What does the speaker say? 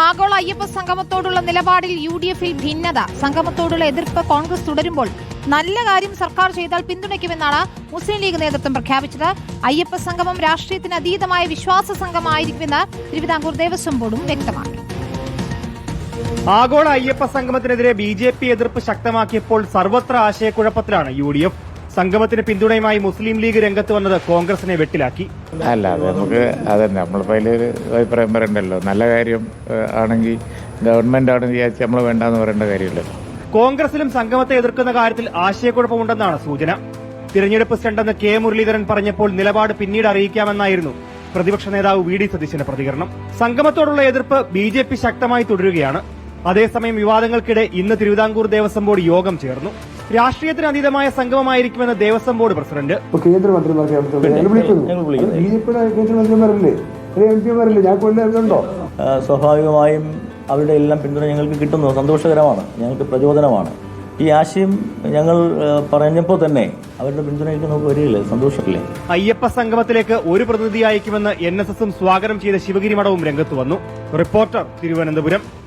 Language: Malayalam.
ആഗോള അയ്യപ്പ സംഗമത്തോടുള്ള നിലപാടിൽ യു ഡി എഫിൽ ഭിന്നത. സംഗമത്തോടുള്ള എതിർപ്പ് കോൺഗ്രസ് തുടരുമ്പോൾ നല്ല കാര്യം സർക്കാർ ചെയ്താൽ പിന്തുണയ്ക്കുമെന്നാണ് മുസ്ലിം ലീഗ് നേതൃത്വം പ്രഖ്യാപിച്ചത്. അയ്യപ്പ സംഗമം രാഷ്ട്രീയത്തിന് അതീതമായ വിശ്വാസ സംഘമായിരിക്കുമെന്ന് തിരുവിതാംകൂർ ദേവസ്വം ബോർഡും വ്യക്തമാക്കി. ആഗോള അയ്യപ്പ സംഗമത്തിനെതിരെ ബി ജെ പി എതിർപ്പ് ശക്തമാക്കിയപ്പോൾ സർവത്ര ആശയക്കുഴപ്പത്തിലാണ് യു ഡി എഫ്. സംഗമത്തിന് പിന്തുണയുമായി മുസ്ലിം ലീഗ് രംഗത്ത് വന്നത് കോൺഗ്രസിനെ വെട്ടിലാക്കി. അല്ല അത് നമുക്ക് അതന്നെ നമ്മളിപ്പോൾ അതിലൊരു അഭിപ്രായം പറയണ്ടല്ലോ. നല്ല കാര്യം ആണെങ്കിൽ ഗവൺമെന്റ് ആണെന്ന് വിചാരിച്ച് നമ്മൾ വേണ്ടാന്ന് പറയേണ്ട കാര്യമില്ലല്ലോ കോൺഗ്രസിലും സംഗമത്തെ എതിർക്കുന്ന കാര്യത്തിൽ ആശയക്കുഴപ്പമുണ്ടെന്നാണ് സൂചന. തിരഞ്ഞെടുപ്പ് സ്റ്റണ്ടെന്ന് കെ മുരളീധരൻ പറഞ്ഞപ്പോൾ നിലപാട് പിന്നീട് അറിയിക്കാമെന്നായിരുന്നു പ്രതിപക്ഷ നേതാവ് വി ഡി സതീശന്റെ പ്രതികരണം. സംഗമത്തോടുള്ള എതിർപ്പ് ബി ജെ പി ശക്തമായി തുടരുകയാണ്. അതേസമയം വിവാദങ്ങൾക്കിടെ ഇന്ന് തിരുവിതാംകൂർ ദേവസ്വം ബോർഡ് യോഗം ചേർന്നു. രാഷ്ട്രീയത്തിന് അതീതമായ സംഗമമായിരിക്കുമെന്ന് ദേവസ്വം ബോർഡ് പ്രസിഡന്റ്. ഇപ്പൊ കേന്ദ്രമന്ത്രിമാർക്ക് ഞങ്ങൾ വിളിക്കുന്നു. ബി ജെ പിയുടെ കേന്ദ്രമന്ത്രിമാരല്ലേ? എം പിമാരല്ലേ? ഞാൻ സ്വാഭാവികമായും അവരുടെ എല്ലാം പിന്തുണ ഞങ്ങൾക്ക് കിട്ടുന്നു. സന്തോഷകരമാണ്. ഞങ്ങൾക്ക് പ്രചോദനമാണ്. ഈ ആശയം ഞങ്ങൾ പറഞ്ഞപ്പോ പറഞ്ഞപ്പോൾ തന്നെ അവരുടെ പിന്തുണയ്ക്ക് നമുക്ക് വരികയില്ലേ. സന്തോഷമില്ലേ. അയ്യപ്പ സംഗമത്തിലേക്ക് ഒരു പ്രതിനിധി അയക്കുമെന്ന് എൻ എസ് എസും സ്വാഗതം ചെയ്ത ശിവഗിരി മഠവും രംഗത്ത് വന്നു. റിപ്പോർട്ടർ തിരുവനന്തപുരം.